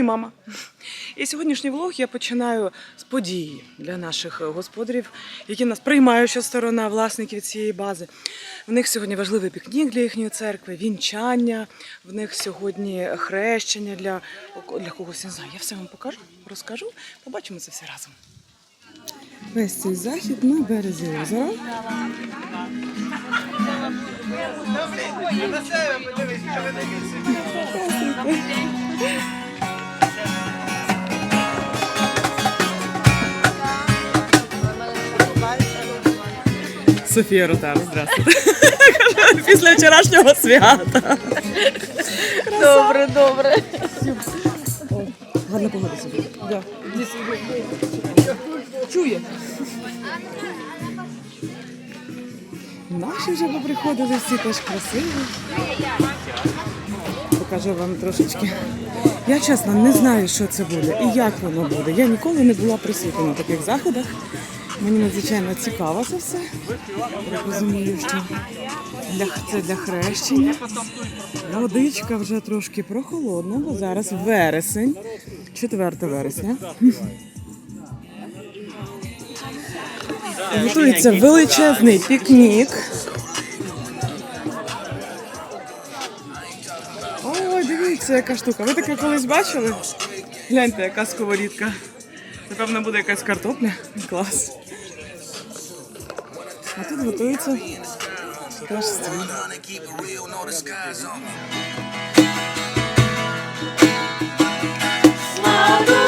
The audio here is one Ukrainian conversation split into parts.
і мама. І сьогоднішній влог я починаю з події для наших господарів, які нас приймаюча сторона власників цієї бази. В них сьогодні важливий пікнік для їхньої церкви, вінчання. В них сьогодні хрещення для, для когось. Не знаю. Я все вам покажу, розкажу. Побачимо це все разом. Весь цей захід на березі озера. Софія Ротар, здравствуйте. Після вчорашнього свята. Добре, добре. Гарна погода сьогодні. Да. Чує. Наші вже поприходили всі теж красиві. Покажу вам трошечки. Я чесно не знаю, що це буде і як воно буде. Я ніколи не була присутня на таких заходах. Мені надзвичайно цікаво це все. Розумію, що для, це для хрещення. Водичка вже трошки прохолодна, бо зараз вересень, 4 вересня. Готується величезний пікнік. Ой, дивіться, яка штука. Ви таке колись бачили? Гляньте, яка сковорідка. Напевно, буде якась картопля. Клас. А тут готується теж стіл. Слава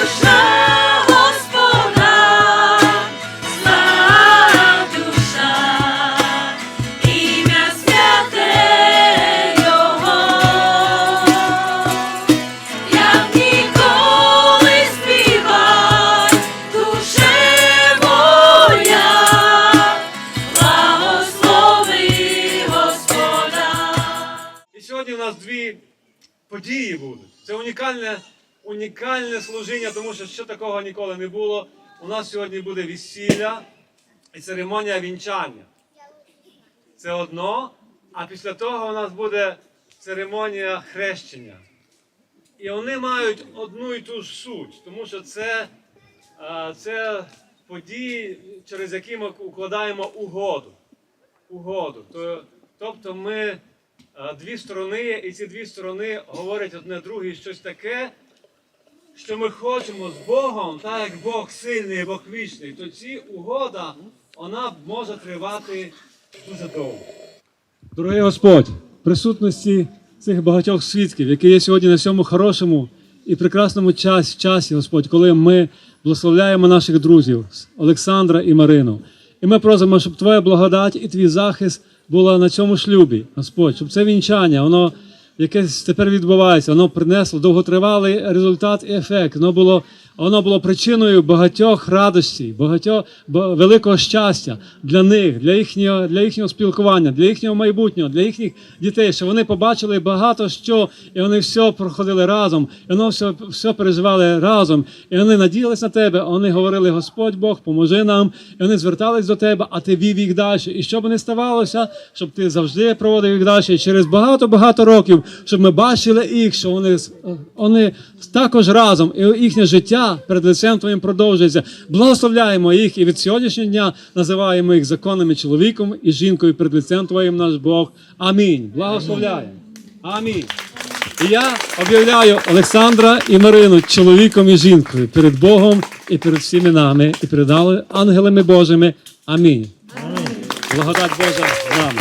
події будуть. Це унікальне, унікальне служіння, тому що ще такого ніколи не було. У нас сьогодні буде весілля і церемонія вінчання. Це одно. А після того у нас буде церемонія хрещення. І вони мають одну і ту ж суть, тому що це, це події, через які ми укладаємо угоду. Угоду. Тобто ми дві сторони, і ці дві сторони говорять одне другій щось таке, що ми хочемо з Богом, так як Бог сильний, Бог вічний, то ці угода вона може тривати дуже довго. Дорогий Господь, в присутності цих багатьох свідків, які є сьогодні на цьому хорошому і прекрасному час, часі, Господь, коли ми благословляємо наших друзів Олександра і Марину. І ми просимо, щоб Твоя благодать і твій захист була на цьому шлюбі, Господь, щоб це вінчання, воно якесь тепер відбувається, воно принесло довготривалий результат і ефект. Воно було, воно було причиною багатьох радостей, багатьох великого щастя для них, для їхнього, для їхнього спілкування, для їхнього майбутнього, для їхніх дітей, що вони побачили багато що, і вони все проходили разом, і вони все, все переживали разом. І вони надіялись на тебе, вони говорили: Господь Бог, поможи нам. І вони звертались до тебе, а ти вів їх далі. І що б не ставалося, щоб ти завжди проводив їх далі. І через багато-багато років, щоб ми бачили їх, що вони, вони також разом, і їхнє життя перед лицем Твоїм продовжується. Благословляємо їх і від сьогоднішнього дня називаємо їх законними чоловіком і жінкою перед лицем Твоїм наш Бог. Амінь. Благословляємо. Амінь. І я об'являю Олександра і Марину чоловіком і жінкою перед Богом і перед всіми нами, і перед ангелами Божими. Амінь. Благодать Божа з нами.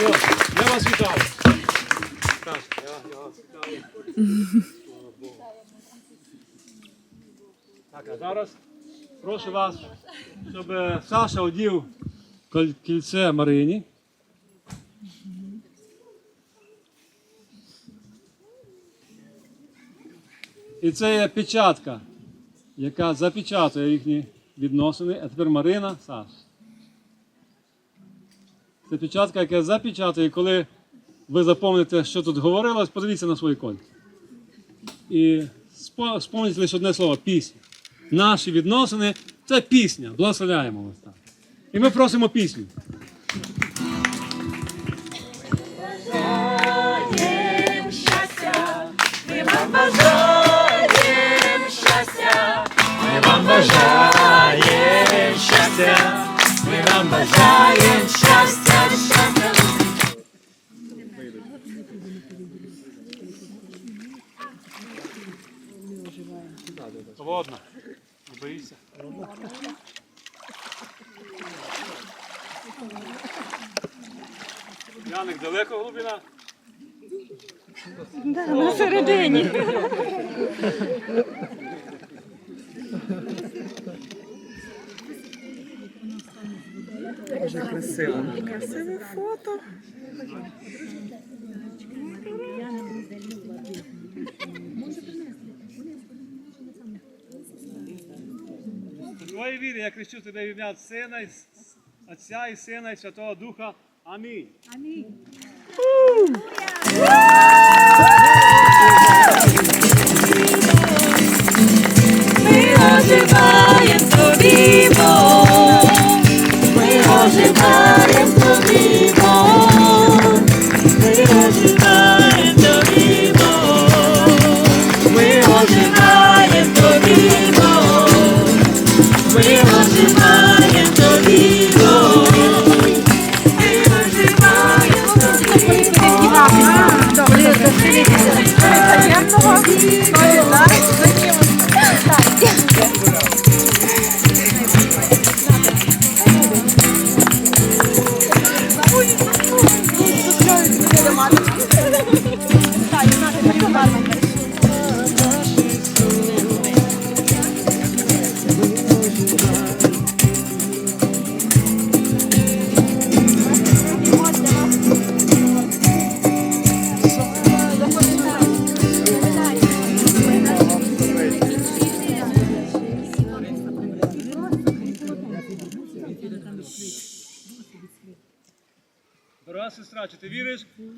Я вас вітаю. Так, я- я вас вітаю. Слава Богу. Так, а зараз прошу вас, щоб е, Саша одів кільце Марині. І це є печатка, яка запечатує їхні відносини. А тепер Марина, Саш. Це печатка, яка запечатує, коли ви запам'ятаєте, що тут говорилось, подивіться на свої кольця. І спо- спомніть лише одне слово пісня. Наші відносини це пісня. Благословляємо вас так. І ми просимо пісню. Бажаєм щастя, ми вам бажаємо бажаємо щастя, щастя, щастя. Боїшся? Яник, далеко глибина? Красиво. Красиве фото. У твоїй я кричу тебе в ім'я Сина, і Отця і Сина і Святого Духа. Амінь. Ми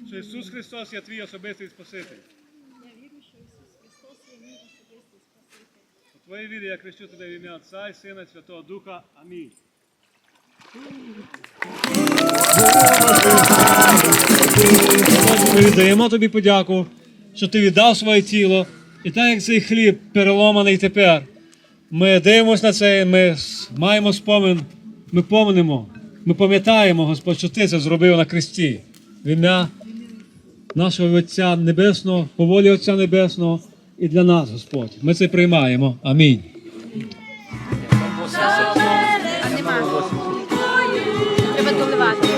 що Ісус Христос є твій особистий Спаситель? У твоїй вірі я кричу тебе в ім'я Отця і Сина і Святого Духа. Амінь. Ми віддаємо тобі подяку, що ти віддав своє тіло. І так як цей хліб переломаний тепер, ми дивимося на це, ми маємо спомин, ми помнимо, ми пам'ятаємо, Господь, що ти це зробив на кресті. В ім'я нашого Отця Небесного, по волі Отця Небесного і для нас, Господь. Ми це приймаємо. Амінь. Треба доливати.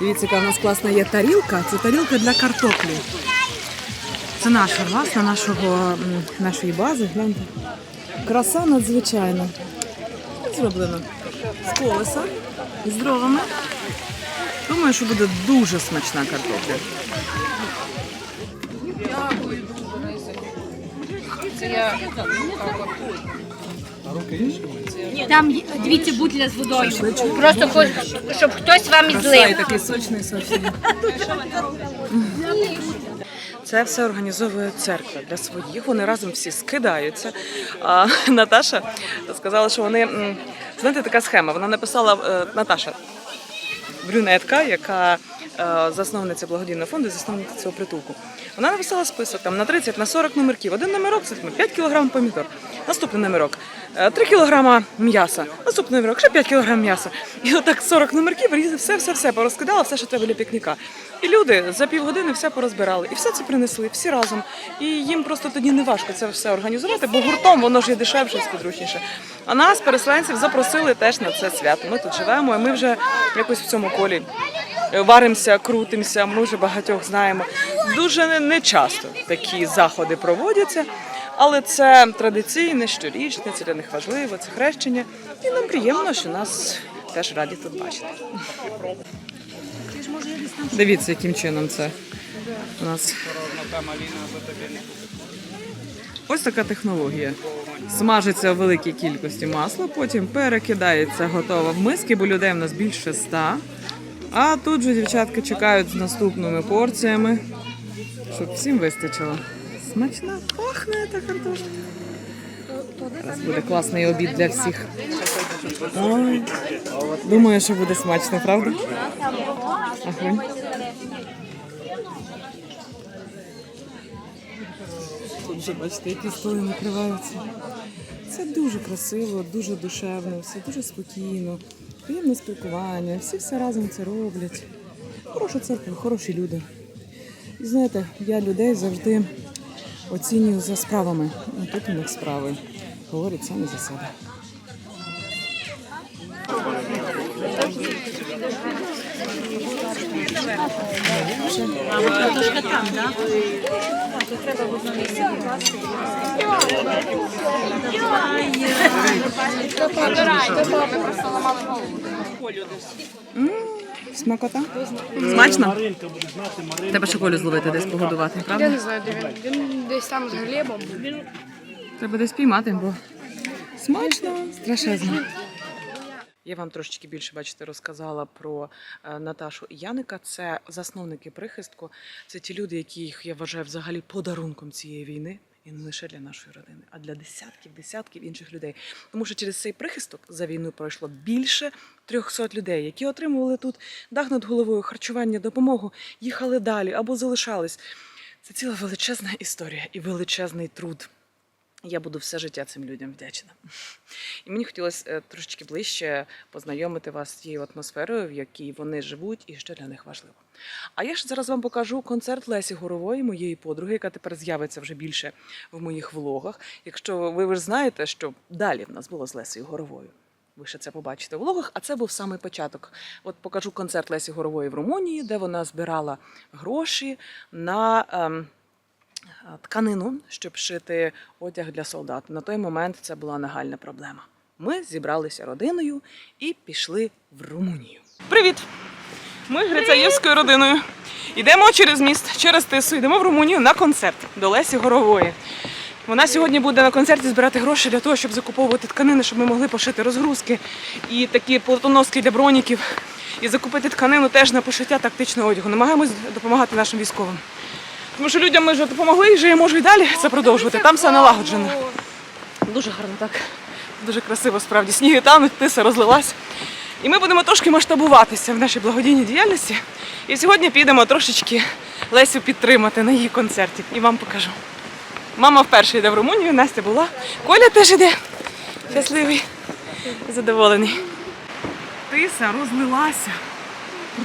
Дивіться, яка у нас класна є тарілка. Це тарілка для картоплі. Це наша власна, нашого, нашої бази. Гляньте. Краса надзвичайна. Зроблено з колеса, з дровами. Думаю, що буде дуже смачна картопля. Там є- дивіться бутля з водою. Просто хоч, щоб хтось вам ізлив. такий сочний сочний. Це все організовує церква для своїх. Вони разом всі скидаються. А Наташа сказала, що вони знаєте, така схема. Вона написала е, Наташа брюнетка, яка засновниця благодійного фонду, засновниця цього притулку. Вона написала список там на 30, на 40 номерків. Один номерок це 5 кг помідор. Наступний номерок 3 кг м'яса. Наступний номерок ще 5 кг м'яса. І отак 40 номерків, різ- все, все, все порозкидала, все, що треба для пікніка. І люди за півгодини все порозбирали. І все це принесли, всі разом. І їм просто тоді не важко це все організувати, бо гуртом воно ж є дешевше і. А нас, переселенців, запросили теж на це свято. Ми тут живемо, і ми вже якось в цьому колі варимося, крутимося. Ми вже багатьох знаємо. Дуже не- часто такі заходи проводяться, але це традиційне, щорічне, це для них важливо, це хрещення. І нам приємно, що нас теж раді тут бачити. Дивіться, яким чином це у нас. Ось така технологія. Смажиться у великій кількості масла, потім перекидається готова в миски, бо людей в нас більше ста. А тут же дівчатки чекають з наступними порціями, щоб всім вистачило. Смачна, пахне та картошка. Зараз буде класний обід для всіх. Ой, думаю, що буде смачно, правда? Огонь. Тут вже бачите, які столи накриваються. Це дуже красиво, дуже душевно, все дуже спокійно, приємне спілкування, всі все разом це роблять. Хороша церква, хороші люди. І знаєте, я людей завжди оцінюю за справами. Ну, тут у них справи говорять самі за себе. Смакота? Смачно? Треба ще колю зловити, десь погодувати, правда? Я не знаю, де він. Він десь там з Глебом. Треба десь піймати, бо смачно, страшезно. Я вам трошечки більше, бачите, розказала про е, Наташу і Яника. Це засновники прихистку. Це ті люди, яких я вважаю взагалі подарунком цієї війни. І не лише для нашої родини, а для десятків, десятків інших людей. Тому що через цей прихисток за війну пройшло більше 300 людей, які отримували тут дах над головою, харчування, допомогу, їхали далі або залишались. Це ціла величезна історія і величезний труд. Я буду все життя цим людям вдячна. І мені хотілося е, трошечки ближче познайомити вас з тією атмосферою, в якій вони живуть, і що для них важливо. А я ж зараз вам покажу концерт Лесі Горової, моєї подруги, яка тепер з'явиться вже більше в моїх влогах. Якщо ви, ж знаєте, що далі в нас було з Лесею Горовою. Ви ще це побачите у влогах, а це був саме початок. От покажу концерт Лесі Горової в Румунії, де вона збирала гроші на. Ем, тканину, щоб шити одяг для солдат. На той момент це була нагальна проблема. Ми зібралися родиною і пішли в Румунію. Привіт! Ми Грицаєвською родиною. Йдемо через міст, через Тису, йдемо в Румунію на концерт до Лесі Горової. Вона сьогодні буде на концерті збирати гроші для того, щоб закуповувати тканини, щоб ми могли пошити розгрузки і такі платоноски для броніків. І закупити тканину теж на пошиття тактичного одягу. Намагаємось допомагати нашим військовим. Тому що людям ми вже допомогли, і вже я можу і далі це продовжувати. Там все налагоджено. Дуже гарно так. Дуже красиво справді. Сніги тануть, тиса розлилась. І ми будемо трошки масштабуватися в нашій благодійній діяльності. І сьогодні підемо трошечки Лесю підтримати на її концерті. І вам покажу. Мама вперше йде в Румунію, Настя була. Коля теж йде. Щасливий, задоволений. Тиса розлилася.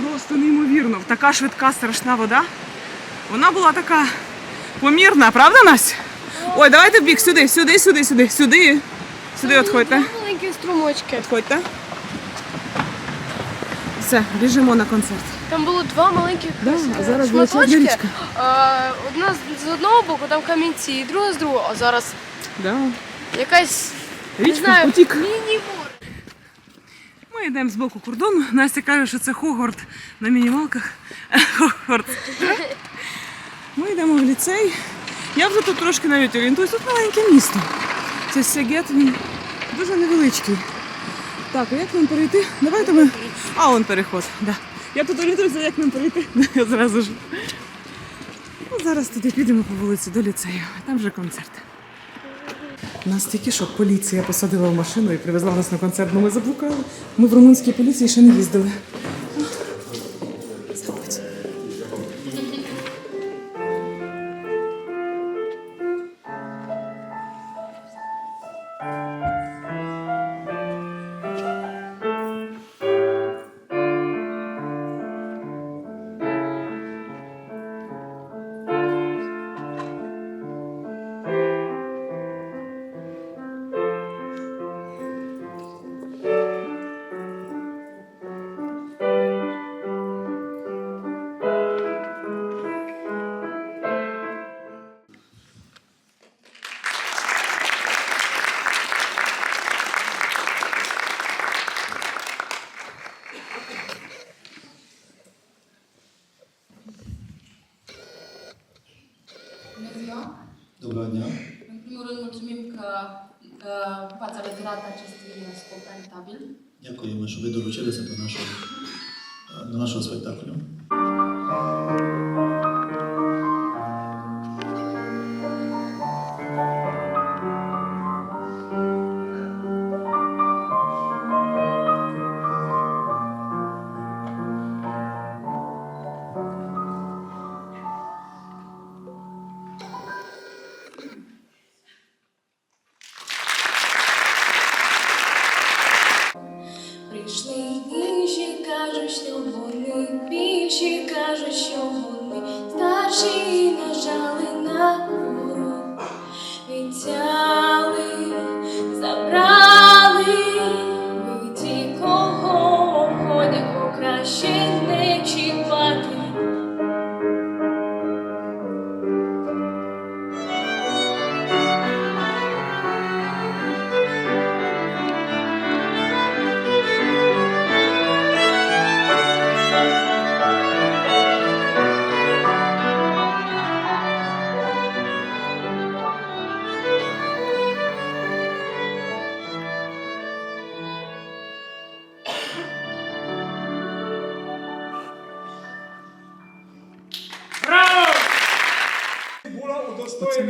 Просто неймовірно. Така швидка страшна вода. Вона була така помірна, правда, Настя? Ой, давайте в бік, сюди, сюди, сюди, сюди, сюди. Сюди відходьте. Маленькі струмочки. Відходьте. Все, біжимо на концерт. Там було два маленьких Да, е, а зараз величезна шматочки. річка. Е, Одна з- з одного боку, там камінці, і друга з другого. А зараз Да. якась не Річка знаю, потік. міні-бур. Ми йдемо з боку кордону. Настя каже, що це Хогварт на мінімалках. Хогвартс. Ми йдемо в ліцей. Я вже тут трошки навіть орієнтуюсь. Тут маленьке місто. Це Сегет, він дуже невеличкий. Так, а як нам перейти? Давайте ми. А, он переход. Да. Я тут орієнтуюся, як нам перейти. Зразу ж. Ну, зараз туди підемо по вулиці до ліцею. Там вже концерт. Нас тільки що поліція посадила в машину і привезла нас на концерт, бо ми заблукали. Ми в румунській поліції ще не їздили. Poznania. În primul rând, mulțumim că uh, v-ați alăturat acestui scop caritabil. Ďakujeme, že vedú ručili sa do našho. Інші кажуть, що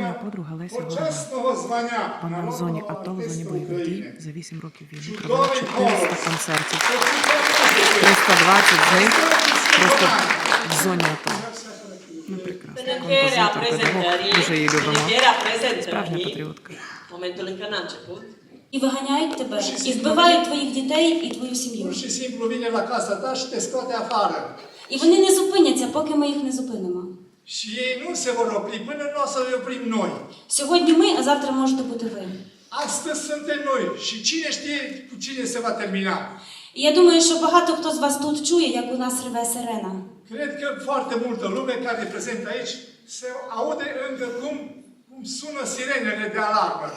моя подруга Леся Голова. звання Вона в зоні АТО в зоні бойових дій України. за 8 років війни Чудовий провела 400 концертів. 320 з них просто в зоні АТО. Ну, прекрасна композитор, педагог, дуже її любимо. Справжня патріотка. І виганяють тебе, і вбивають твоїх дітей і твою сім'ю. І вони не зупиняться, поки ми їх не зупинимо. Și ei nu se vor opri până nu o să le oprim noi. Сьогодні ми, а завтра можете бути ви. Astăzi suntem noi și cine știe cu cine se va termina. І я думаю, що багато хто з вас тут чує, як у нас реве сирена. Cred că foarte multă lume care e prezentă aici se aude încă cum, cum sună sirenele de alarmă.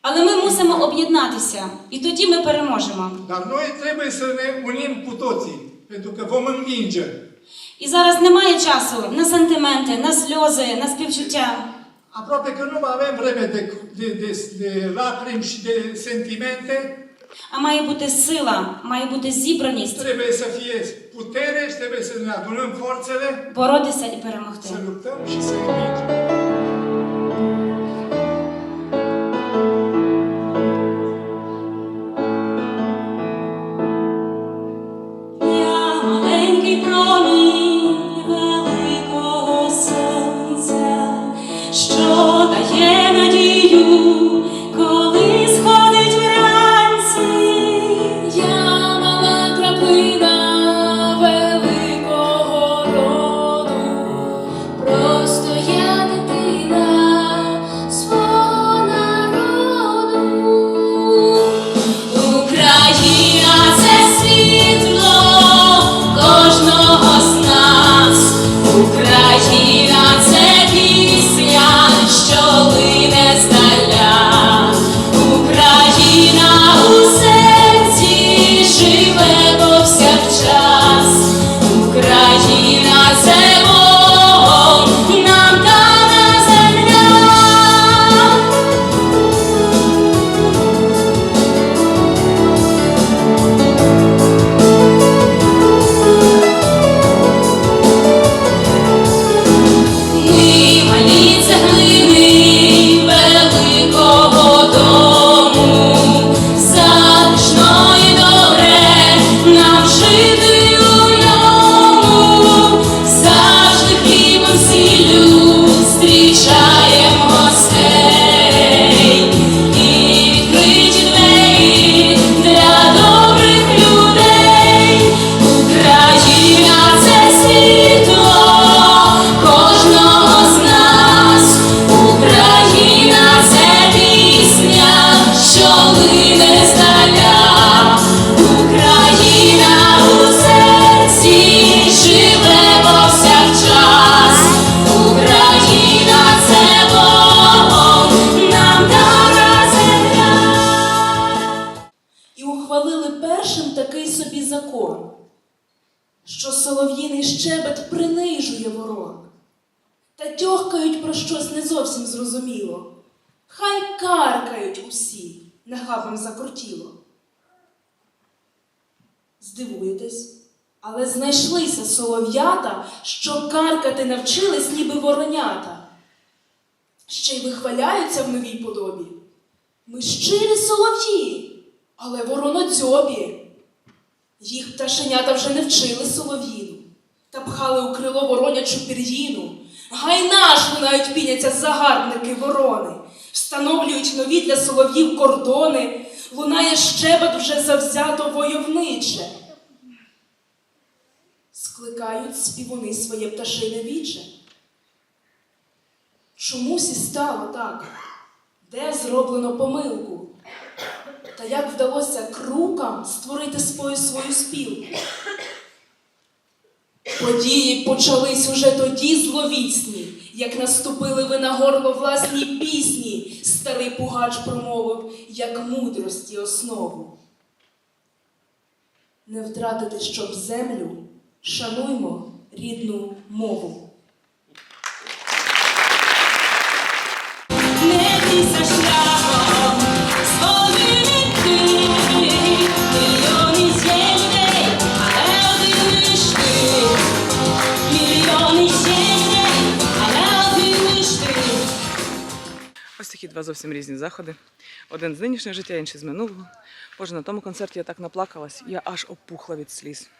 Але ми мусимо об'єднатися, і тоді ми переможемо. Dar noi trebuie să ne unim cu toții, pentru că vom învinge. І зараз немає часу на сантименти, на сльози, на співчуття. Aproape că nu mai avem vreme de, de, de, de lacrimi și de sentimente. А має бути сила, має бути зібраність, Trebuie să fie putere și trebuie să ne adunăm forțele, боротися і перемогти. să luptăm și să învingem. Щебет принижує ворон, та тьохкають про щось не зовсім зрозуміло. Хай каркають усі, нахабам закрутіло. Здивуєтесь, але знайшлися солов'ята, що каркати навчились, ніби воронята. Ще й вихваляються в новій подобі. Ми щирі солов'ї, але воронодзьобі. Їх пташенята вже не вчили солов'їну, та пхали у крило воронячу пір'їну. Гай наш лунають піняться загарбники ворони, встановлюють нові для солов'їв кордони, лунає щебет вже завзято войовниче. Скликають співуни своє пташине віче. Чомусь і стало так? Де зроблено помилку? Та як вдалося крукам створити свою свою спілку? Події почались уже тоді зловісні, як наступили ви на горло власній пісні, старий пугач промовив, як мудрості основу. Не втратити, щоб землю, шануймо рідну мову. Два зовсім різні заходи. Один з нинішнього життя, інший з минулого. Боже, на тому концерті я так наплакалась, я аж опухла від сліз.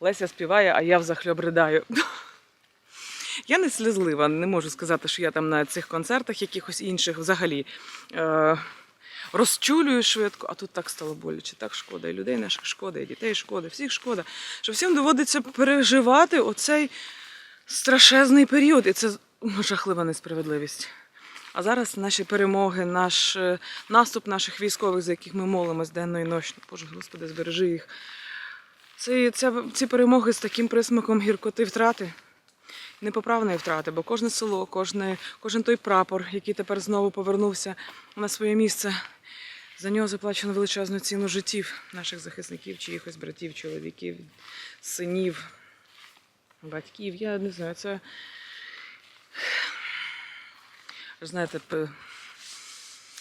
Леся співає, а я взахльоб ридаю. Я не слізлива, не можу сказати, що я там на цих концертах якихось інших взагалі е- розчулюю швидко, а тут так стало боляче, так шкода. І людей наших шкода, і дітей шкода, всіх шкода. Що всім доводиться переживати оцей страшезний період. І це жахлива несправедливість. А зараз наші перемоги, наш е, наступ наших військових, за яких ми молимось денно і ночно. Боже, Господи, збережи їх. Це, це, ці перемоги з таким присмаком гіркоти втрати, непоправної втрати, бо кожне село, кожне, кожен той прапор, який тепер знову повернувся на своє місце, за нього заплачено величезну ціну життів наших захисників, чиїхось братів, чоловіків, синів, батьків. Я не знаю, це. Знаєте,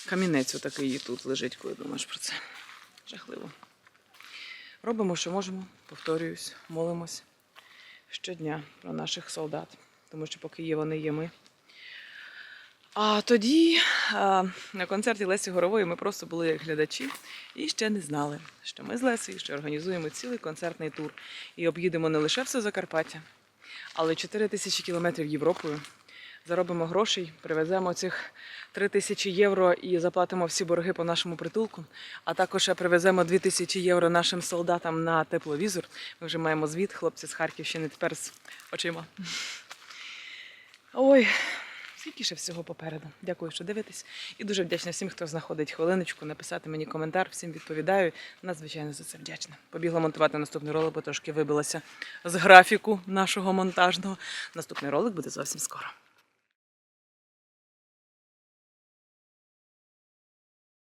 камінець отакий тут лежить, коли думаєш про це. Жахливо. Робимо, що можемо, повторююсь, молимось щодня про наших солдат, тому що поки є вони, є ми. А тоді а, на концерті Лесі Горової ми просто були як глядачі і ще не знали, що ми з Лесею ще організуємо цілий концертний тур і об'їдемо не лише все Закарпаття, але 4 тисячі кілометрів Європою. Заробимо грошей, привеземо цих 3 тисячі євро і заплатимо всі борги по нашому притулку. А також привеземо 2 тисячі євро нашим солдатам на тепловізор. Ми вже маємо звіт, хлопці з Харківщини тепер з очима. Ой, скільки ще всього попереду. Дякую, що дивитесь. І дуже вдячна всім, хто знаходить хвилиночку, написати мені коментар. Всім відповідаю. Надзвичайно за це вдячна. Побігла монтувати наступний ролик, бо трошки вибилася з графіку нашого монтажного. Наступний ролик буде зовсім скоро.